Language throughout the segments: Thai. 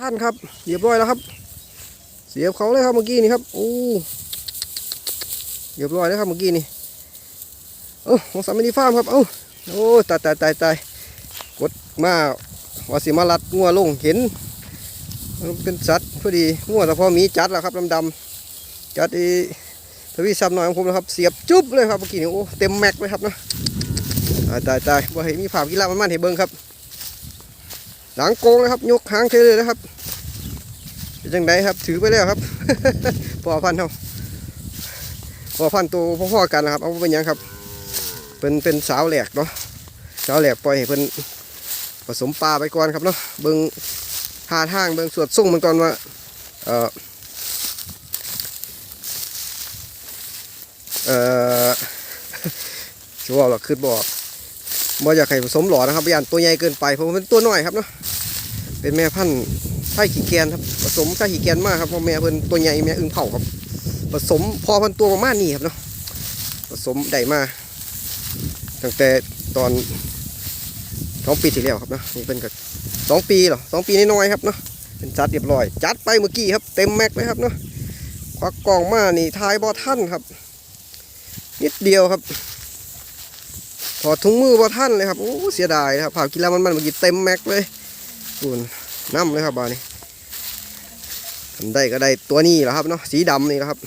ท่านครับเรียบร้อยแล้วครับ เสียบเขาเลยครับเมื่อกี้นี่ครับโอ้เรียบร้อยแล้วครับเมื่อกี้นี่เอ้าของสามินีฟาร์มครับเอ้าโอ้ตายตายตายตายกดมาว่าสิมาลัดงัวลงเห็นมันเป็นสัตว์พอดีงัวแต่พอมีจัดแล้วครับดำๆจัดอีทวีซับหน่อยของผมนะครับเสียบจุ๊บเลยครับเมื่อกี้นี่โอ้เต็มแม็กเลยครับเนาะตายตายตายว่าเห็นมีภาพกีฬามันมันเห็นเบิ้งครับ หลังโกงเลยครับ ยกหางเฉยเลยนะครับเป็นจังไดครับ ถือไปแล้วครับพอพันธ์เขาพอพันธ์ตัวพ่อๆกันนะครับ เอาเป็นยังครับ เป็นเป็นสาวแหลกเนาะสาวแหลกปล่อยให้เพิ่นผสมปลาไปก่อนครับเนาะเบิ่งหาทางเบิ่งสวดส่งมันก่อนว่าเออเออชัวร์หรอกคือบอก บ่อยากให้ผสมหลอนะครับย่านตัวใหญ่เกินไปเพราะมันเป็นตัวน้อยครับเนาะเป็นแม่พันธุ์ไทยขี้แกนครับผสมไทยขี้แกนมากครับเพราะแม่เพิ่นตัวใหญ่แม่อึ่งเผาครับ ผสมพอพันตัวประมาณนี้ครับเนาะผสมได้มาตั้งแต่ตอนสองปีที่แล้วครับเนาะนี่เป็นกับสองปีเหรอสองปีน้อยๆครับเนาะเป็นจัดเรียบร้อย จัดไปเมื่อกี้ครับเต็มแม็กเลยครับเนาะควักกล่องมานี่ทายบอท่านครับ นิดเดียวครับ อดถุงมือบอท่านเลยครับโอ้เสียดายครับผ่ากินแล้วมันมันเมื่อกี้เต็มแม็กเลยคุนน้ำเลยครับบานี้ทำได้ก็ได้ตัวนี้แหละครับเนาะสีดำนี่แหละครับ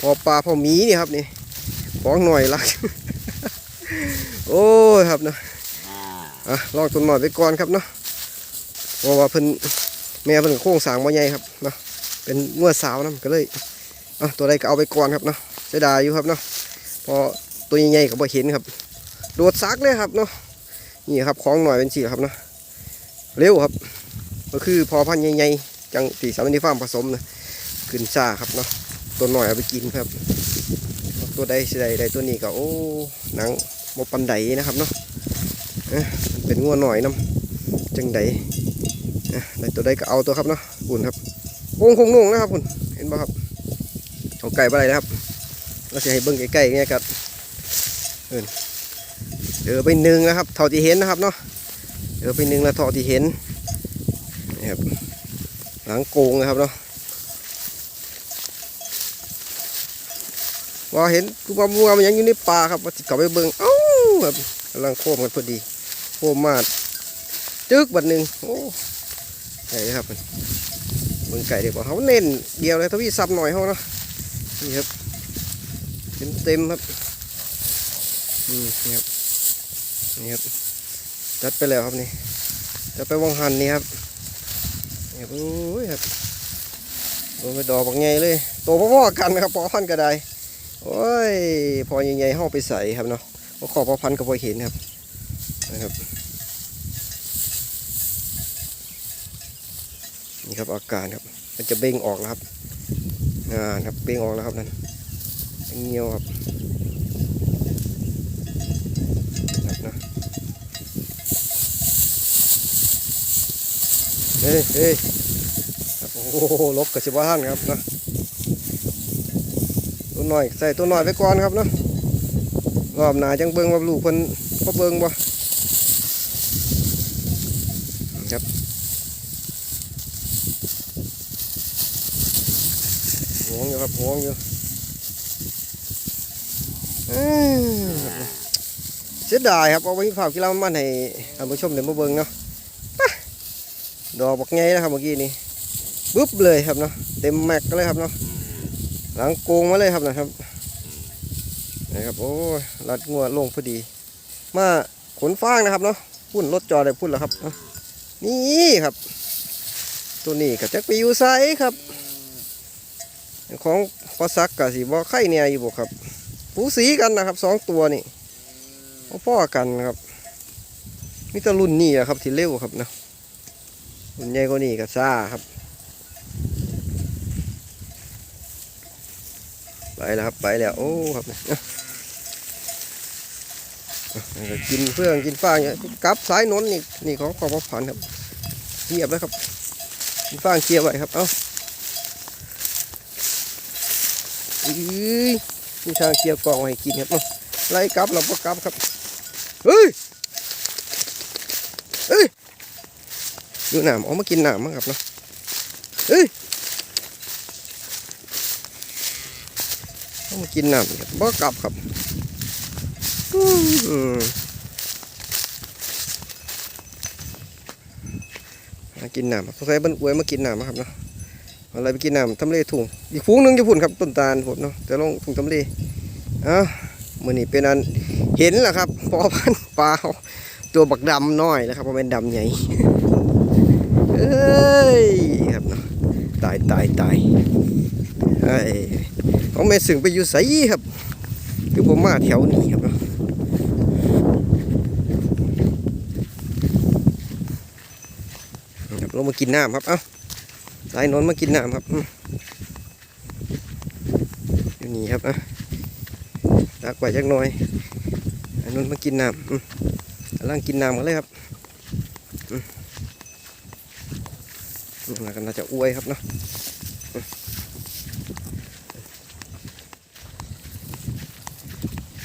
พอปลาพอหมีนี่ครับนี่ฟองหน่อยละโอ้ยครับเนาะอะลองตัวหน่อยไปก่อนครับเนาะเพราะว่าเพิ่นแม่เพิ่นโค้งสางมาใหญ่ครับเนาะเป็นงวดสาวนะก็เลยอะตัวใดก็เอาไปก่อนครับเนาะเสียดายอยู่ครับเนาะพอตัวใหญ่ๆก็บ่เห็นครับ โดดซักเลยครับเนาะนี่ครับของหน่อยเป็นสีครับเนาะเร็วครับ ก็คือพอพันธุ์ใหญ่ๆจังตีสามนิฟามผสมนะขึ้นซ่าครับเนาะตัวหน่อยเอาไปกินครับ ตัวใดสใดใดตัวนี้ก็โอ้หนังโมปันไดนะครับเนาะเป็นงัวหน่อยน้ำจังไดใดตัวใดก็เอาตัวครับเนาะคุณครับโค้งคงนุ่งนะครับคุณเห็นป่ะครับเอาไก่ไปเลยนะครับเราจะให้เบิ้งใกล้ๆเงี้ยครับเจอ เออไปหนึ่งนะครับเท่าที่เห็นนะครับเนาะเจอไปหนึ่งแล้วเท่าที่เห็นนี่ครับหลังโกงนะครับเนาะว่าเห็นกูมาบัวมันยังอยู่ในป่าครับว่าสิกลับไปเบิ่งเอ้าแบบกำลังโค้มกันพอดีโค้มมาดจึกบัดหนึ่งโอ้ไก่ครับมันเบิ่งไก่เด็กว่าเขาเน้นเดียวเลยทวีซับหน่อยเขาเนาะนี่ครับเต็มเต็มครับอืมนี่ครับ นี่ครับจัดไปแล้วครับนี่จัดไปวังหันนี่ครับนี่ครับโอ้ยครับโดนไปดอกบักใหญ่เลยโตพ่อๆกันนะครับพอพันก็ได้โอ้ยพอใหญ่ๆห้องไปใส่ครับเนาะพอขอพอพันก็พอเห็นครับนะครับนี่ครับอาการครับ มันจะเบ่งออกแล้วครับอ่าครับเบ่งออกแล้วครับนั่นเงี้ยวครับนะ เฮ้ยเฮ้ยโอ้โหลบกับสิบว่าท่านครับนะตัวหน่อยใส่ตัวหน่อยไปก่อนครับเนาะรอบหนาจังเบิงว่าลูกเพิ่นพอเบิงบ่ครับห่วงอยู่ครับห่วงอยู่เอ้ยเสียดายครับเอาไว้ฝากกีฬามันให้ท่านผู้ชมเดี๋ยวมาเบิงเนาะ ดอกบักไงนะครับเมื่อกี้นี่ปุ๊บเลยครับเนาะเต็มแม็กก็เลยครับเนาะหลังโกงมาเลยครับนะครับนะครับโอ้ยรัดงัวลงพอดี มาขนฟางนะครับเนาะพุ่นรถจอได้พุ่นแล้วครับเนาะนี่ครับ ตัวนี้ก็จักไปอยู่ไซครับ ของพอซักกับสีบอไข่เนี่ยอยู่บ่ครับผูสีกันนะครับสองตัวนี่พ่อกันครับมีแตะรุ่นนี่อะครับที่เร็วครับเนาะ ใหญ่กว่านี้ก็ซ่าครับ ไปแล้วครับไปแล้ว โอ้ครับกินเพื่องกินฟางเนี่ยกับสายนนนี่นี่ของขอบพระพันครับเงียบแล้วครับกินฟางเคลียร์ไว้ครับ เอ้าอื้อมีทางเคลียร์กล่องให้กินครับไล่กับเราก็กับครับ เฮ้ย เฮ้ยเดูน้ำเอามากินหน้ำมั้งครับเนาะเอ้ยเอามากินหน้ำครับบ่กลับครับอืมากินหน้ำครับสงสัยมันอวยมากินหน้ำครับเนาะอะไรไปกินน้ำทำเลถุงอีกฟูงหนึงจะพุ่นครับต้นตาลผมเนาะจะลงถุงทำเลอ้ามือนี้เป็นอันเห็นแหละครับพอพันปลาตัวบักดำน้อยนะครับเพราะเป็นดำใหญ่ เอ้ยครับเนาะตายตายตายไอ้ของแม่สึงไปอยู่ไสครับ คือผมมาแถวนี้ครับเนาะลงมากินน้ำครับ เอ้าสายนนมากินน้ำครับอยู่นี่ครับอะตักไว้จักหน่อยอ้นนมากินน้ำอืมกำลังกินน้ำกันเลยครับ นี่ก็น่าจะอวยครับเนาะ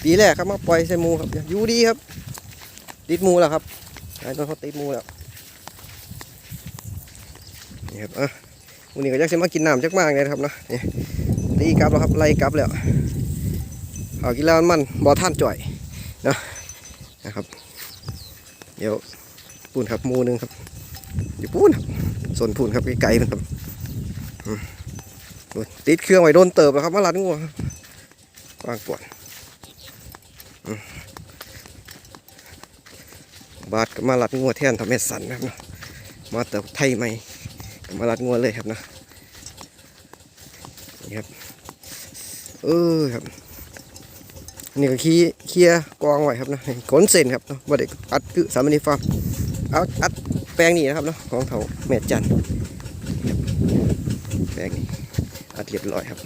ปีแรกครับมาปล่อยใส่มูครับอยู่ดีครับ ติดมูแล้วครับไอ้ต้นเขาติดมูแล้วนี่ครับอะวันนี้ก็อยากจะมากินน้ำจักมากเลยครับเนาะนี่ตีกลับแล้วครับไล่กลับแล้วเอากินแล้วมันบ่อท่านจ่อยเนาะนะครับ เดี๋ยวปูนครับมูหนึงครับ อยู่ปูนส่วนพูนครับไกลๆนะครับติดเครื่องไว้โดนเติบแล้วครับมาลัดงัววางปวดบาดก็มาลัดงัวแทนทำให้สันนะครับมาเติบไทยใหม่มาลัดงัวเลยครับนะนี่ครับเออครับนี่ก็ขี้เคลียกองไว้ครับนะขนเส้นครับเนาะบ่ได้อัดคือสามนิฟาร์มเอาอัด ลงนี่นะครับเนาะของเขาแม่จันแปลงนี้อัดเรียบร้อยครับ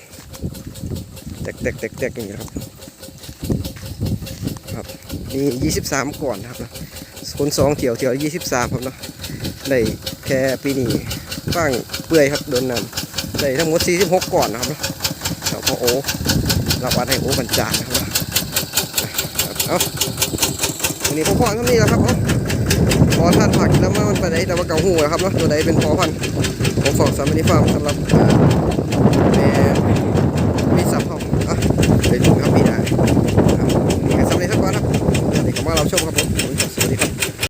แตกแตกแตกแตกอย่างนี้ครับครับมี 23 ก่อนนะครับนะคนสองเที่ยวเที่ยว23 ครับเนาะได้แค่ปีนี้ฟางเปื่อยครับโดนน้ำได้ทั้งหมด 46 ก่อนนะครับเนาะแล้วพอโอรับอัดให้โอบรรจานะครับเนาะครับเอาวันนี้พ่อพ่อทำนี่แหละครับเอา พอท่านผักแล้วมันไปไหนแต่ว่าเก่าหูนะครับเนาะตัวใดเป็นพอพันผมฝากสามนิฟาร์มสำหรับอ่าแม่มีสับเขาอะไปดูครับพี่ได้ครับนี่สำเร็จทั้งวันครับเดี๋ยวนี้ก็มาเราชมครับผมสวัสดีครับ